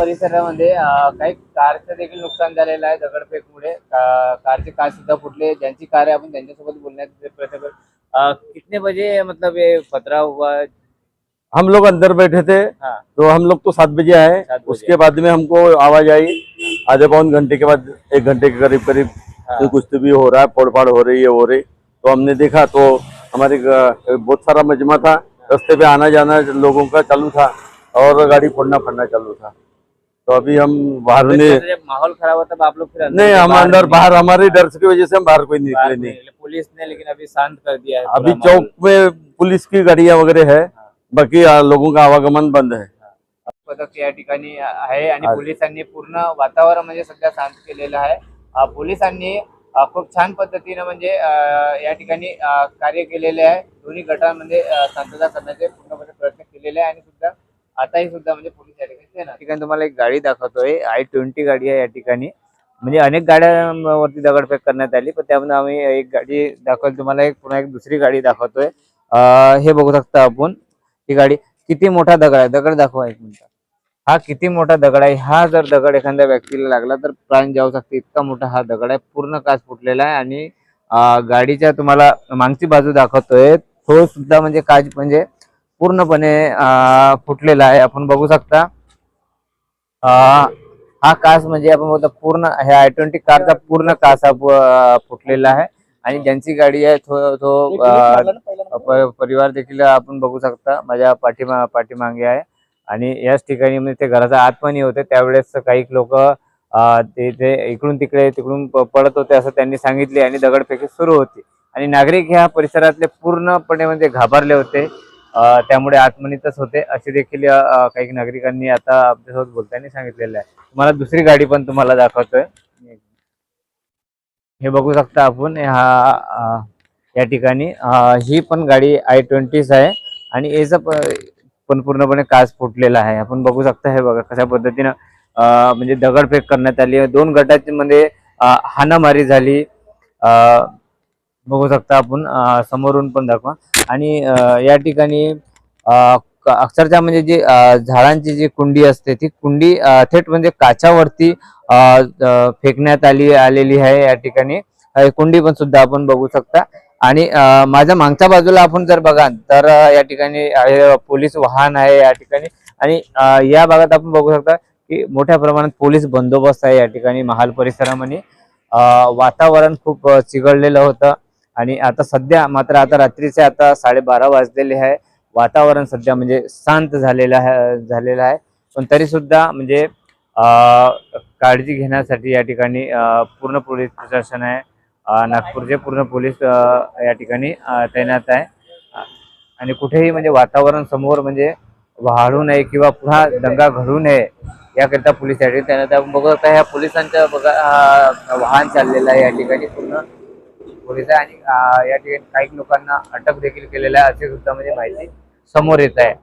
परिसरामध्ये काही कारचं देखील नुकसान झालेलं आहे दगडफेकमुळे. का- कारचे काच सुद्धा फुटले. ज्यांची कार आहे आपण त्यांच्यासोबत बोलण्याचा प्रयत्न करू कितने बजे मतलब ये खतरा हुआ हम लोग अंदर बैठे थे हाँ। तो हम लोग तो सात बजे आए। उसके बाद में हमको आवाज़ आई। आधे पौन घंटे के बाद एक घंटे के करीब करीब हाँ। तो कुछ तो भी हो रहा है फोड़फाड़ हो रही है हो रही। तो हमने देखा तो हमारे बहुत सारा मजमा था। रास्ते पे आना जाना लोगों का चालू था और गाड़ी फोड़ना फड़ना चालू था। तो अभी हम बाहर पुलिस ने का जब माहौल खराब होता आप लोग फिर नहीं हम अंदर नहीं- बाहर हमारे डर की वजह से हम बाहर कोई निकले नहीं। नहीं। पुलिस ने लेकिन अभी शांत कर दिया है अभी चौक में पुलिस की गाड़ियां वगैरह है बाकी लोगों का आवागमन बंद है। पथक या ठिकाणी आहे आणि पोलिसांनी पूर्ण वातावरण म्हणजे सध्या शांत केलेलं आहे. पोलिसांनी खूप छान पद्धतीनं म्हणजे या ठिकाणी कार्य केलेले आहे. दोन्ही गटांमध्ये शांतता करण्याचे पूर्णपणे प्रयत्न केलेले आहे आणि सुद्धा आताही सुद्धा म्हणजे पोलीस या ठिकाणी ठिकाणी तुम्हाला एक गाडी दाखवतोय. आय ट्वेंटी गाडी आहे या ठिकाणी. म्हणजे अनेक गाड्यांवरती दगडफेक करण्यात आली पण त्यामध्ये आम्ही एक गाडी दाखवली. तुम्हाला एक पुन्हा एक दुसरी गाडी दाखवतोय. हे बघू शकता आपण. ही गाडी किती मोठा दगड आहे? दगड दाखवा एक मिनिट. हा किती मोठा दगड आहे? हा जर दगड एखाद्या व्यक्तीला लागला तर प्राण जाऊ शकते. इतका मोठा हा दगड आहे. पूर्ण काच फुटलेला आहे आणि गाडीच्या तुम्हाला मागची बाजू दाखवतोय. तो सुद्धा म्हणजे काच म्हणजे पूर्णपणे फुटलेला आहे. आपण बघू शकता. हा कास म्हणजे आपण बोलतो पूर्ण ह्या आय ट्वेंटी कारचा पूर्ण कास हा फुटलेला आहे. आणि ज्यांची गाडी आहे तो तो परिवार देखील आपण बघू शकता. माझ्या पाठीमा पाठीमागे आहे. आणि याच ठिकाणी म्हणजे ते घराचा आतपणी होते. त्यावेळेस काही लोक ते ते इकडून तिकडे तिकडून पडत होते असं त्यांनी सांगितले आणि दगडफेकी सुरू होती. आणि नागरिक ह्या परिसरातले पूर्णपणे म्हणजे घाबरले होते. त्यामुळे आत्मनितच होते. असे देखील काही नागरिकांनी आता आपल्यासोबत बोलताना सांगितलेलं आहे. तुम्हाला दुसरी गाडी पण तुम्हाला दाखवतोय. हे बघू शकता आपण. हा या ठिकाणी ही पण गाडी आय ट्वेंटीच आहे. आणि याचा पण पूर्णपणे काच फुटलेला आहे. आपण बघू शकता हे बघा कशा पद्धतीनं म्हणजे दगडफेक करण्यात आली दोन गटाची मध्ये हाणामारी झाली. बघू शकता आपण. समोरून पण दाखवा. आणि या ठिकाणी अक्षरशः म्हणजे जी झाडांची जी कुंडी असते ती कुंडी थेट म्हणजे काचावरती फेकण्यात आली आलेली आहे या ठिकाणी. कुंडी पण सुद्धा आपण बघू शकता. आणि माझ्या मागच्या बाजूला आपण जर बघाल तर या ठिकाणी पोलीस वाहन आहे या ठिकाणी. आणि या भागात आपण बघू शकता की मोठ्या प्रमाणात पोलीस बंदोबस्त आहे या ठिकाणी महाल परिसरामध्ये. वातावरण खूप चिघळलेलं होतं. आणि आता सध्या मात्र आता रात्रीचे आता साडेबारा वाजलेले आहे. वातावरण सध्या म्हणजे शांत झालेलं आहे झालेलं आहे. पण तरी सुद्धा म्हणजे काळजी घेण्यासाठी या ठिकाणी पूर्ण पोलीस प्रशासन आहे. नागपूरचे पूर्ण पोलीस या ठिकाणी तैनात आहे. आणि कुठेही म्हणजे वातावरण समोर म्हणजे वाढू नये किंवा पुन्हा दंगा घडू नये याकरिता पोलीस या ठिकाणी तैनात आहे. बघत आहे ह्या पोलिसांच्या बघा वाहन चाललेलं आहे या ठिकाणी पूर्ण. पोलीस आहे आणि या ठिकाणी काही लोकांना अटक देखील केलेलं आहे असे सुद्धा म्हणजे माहिती समोर येत आहे.